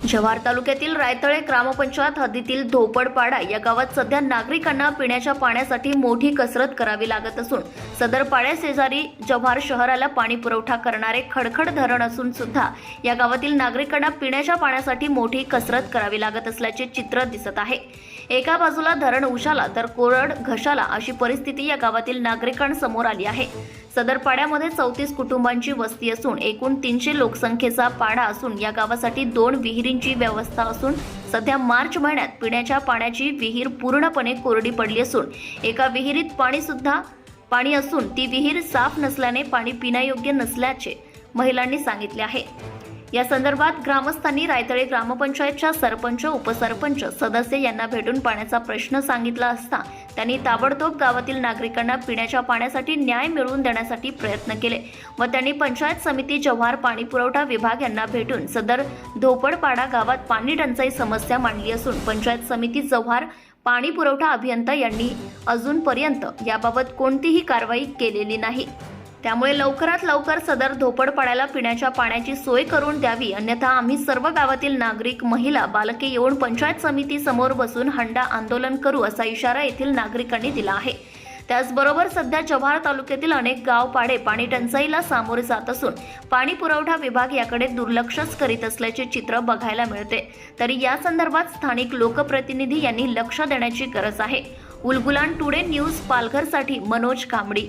जव्हार तालुक्यातील रायतळे ग्रामपंचायत हद्दीतील धोपडपाडा या गावात सध्या नागरिकांना पिण्याच्या पाण्यासाठी मोठी कसरत करावी लागत असून सदर पाड्या शेजारी जव्हार शहराला पाणी पुरवठा करणारे खडखड धरण असून सुद्धा या गावातील नागरिकांना पिण्याच्या पाण्यासाठी मोठी कसरत करावी लागत असल्याचे चित्र दिसत आहे. एका बाजूला धरण उशाला तर कोरड घशाला अशी परिस्थिती या गावातील नागरिकांसमोर आली आहे. सदर पाड्यामध्ये चौतीस कुटुंबांची वस्ती असून एकूण तीनशे लोकसंख्येचा पाडा असून या गावासाठी दोन विहिरींची व्यवस्था असून सध्या मार्च महिन्यात पिण्याच्या पाण्याची विहीर पूर्णपणे कोरडी पडली असून एका विहिरीत पाणी सुद्धा पाणी असून ती विहीर साफ नसल्याने पाणी पिण्यायोग्य नसल्याचे महिलांनी सांगितले आहे. या संदर्भात ग्रामस्थांनी रायतळे ग्रामपंचायतच्या सरपंच उपसरपंच सदस्य यांना भेटून पाण्याचा प्रश्न सांगितला असता त्यांनी ताबडतोब गावातील नागरिकांना पिण्याच्या पाण्यासाठी न्याय मिळवून देण्यासाठी प्रयत्न केले. व त्यांनी पंचायत समिती जव्हार पाणी पुरवठा विभाग यांना भेटून सदर धोपडपाडा गावात पाणी टंचाई समस्या मांडली असून पंचायत समिती जव्हार पाणी पुरवठा अभियंता यांनी अजूनपर्यंत याबाबत कोणतीही कारवाई केलेली नाही. त्यामुळे लवकरात लवकर सदर धोपडपाड्याला पिण्याच्या पाण्याची सोय करून द्यावी. अन्यथा आम्ही सर्व गावातील नागरिक महिला बालके येऊन पंचायत समिती समोर बसून हंडा आंदोलन करू असा इशारा येथील नागरिकांनी दिला आहे. त्याचबरोबर सध्या जव्हार तालुक्यातील अनेक गाव पाडे पाणी टंचाईला सामोरे जात असून पाणी पुरवठा विभाग याकडे दुर्लक्षच करीत असल्याचे चित्र बघायला मिळते. तरी या संदर्भात स्थानिक लोकप्रतिनिधी यांनी लक्ष देण्याची गरज आहे. Ulgulan today news पालघरसाठी Manoj Kambadi